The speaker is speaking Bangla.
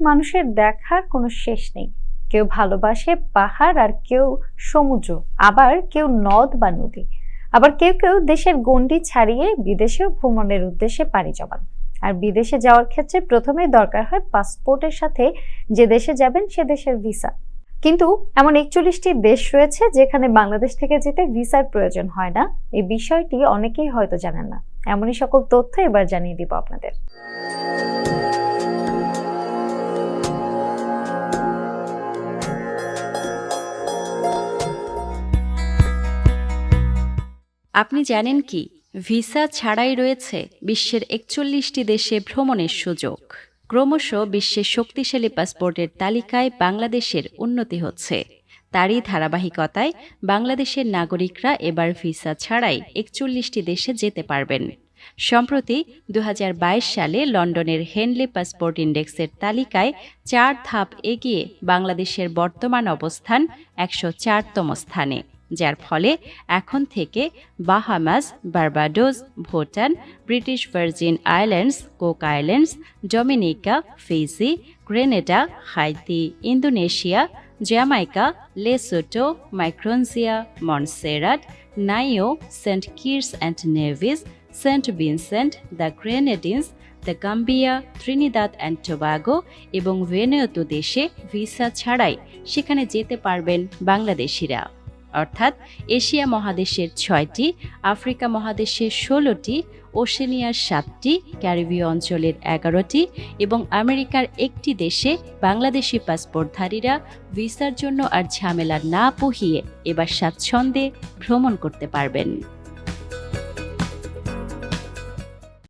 মানুষের দেখার কোনো শেষ নেই। কেউ ভালোবাসে পাহাড় আর কেউ সমুদ্র, আবার কেউ নদ বা নদী। আবার কেউ কেউ দেশের গণ্ডি ছাড়িয়ে বিদেশেও ভ্রমণের উদ্দেশ্যে পাড়ি জমান। আর বিদেশে যাওয়ার ক্ষেত্রে প্রথমেই দরকার হয় পাসপোর্টের সাথে যে দেশে যাবেন সে দেশের ভিসা। কিন্তু এমন একচল্লিশটি দেশ রয়েছে যেখানে বাংলাদেশ থেকে যেতে ভিসার প্রয়োজন হয় না। এই বিষয়টি অনেকেই হয়তো জানেন না। এমনই সকল তথ্য এবার জানিয়ে দিব আপনাদের। আপনি জানেন কি? ভিসা ছাড়াই রয়েছে বিশ্বের একচল্লিশটি দেশে ভ্রমণের সুযোগ। ক্রমশ বিশ্বের শক্তিশালী পাসপোর্টের তালিকায় বাংলাদেশের উন্নতি হচ্ছে। তারই ধারাবাহিকতায় বাংলাদেশের নাগরিকরা এবার ভিসা ছাড়াই একচল্লিশটি দেশে যেতে পারবেন। সম্প্রতি দু হাজার বাইশ সালে লন্ডনের হেনলি পাসপোর্ট ইন্ডেক্সের তালিকায় চার ধাপ এগিয়ে বাংলাদেশের বর্তমান অবস্থান একশো চারতম স্থানে। যার ফলে এখন থেকে Bahamas, Barbados, Bhutan, British Virgin Islands, Cook Islands, Dominica, Fiji, Grenada, Haiti, Indonesia, Jamaica, Lesotho Micronesia Montserrat, Niue, Saint Kitts and Nevis, Saint Vincent, the Grenadines, the Gambia, Trinidad and Tobago এবং ভেনেতো দেশে ভিসা ছাড়াই সেখানে যেতে পারবেন বাংলাদেশিরা। অর্থাৎ এশিয়া মহাদেশের ছয়টি, আফ্রিকা মহাদেশের ষোলোটি, ওশেনিয়ার সাতটি, ক্যারিবীয় অঞ্চলের এগারোটি এবং আমেরিকার একটি দেশে বাংলাদেশি পাসপোর্টধারীরা ভিসার জন্য আর ঝামেলা না পুহিয়ে এবার স্বাচ্ছন্দ্যে ভ্রমণ করতে পারবেন।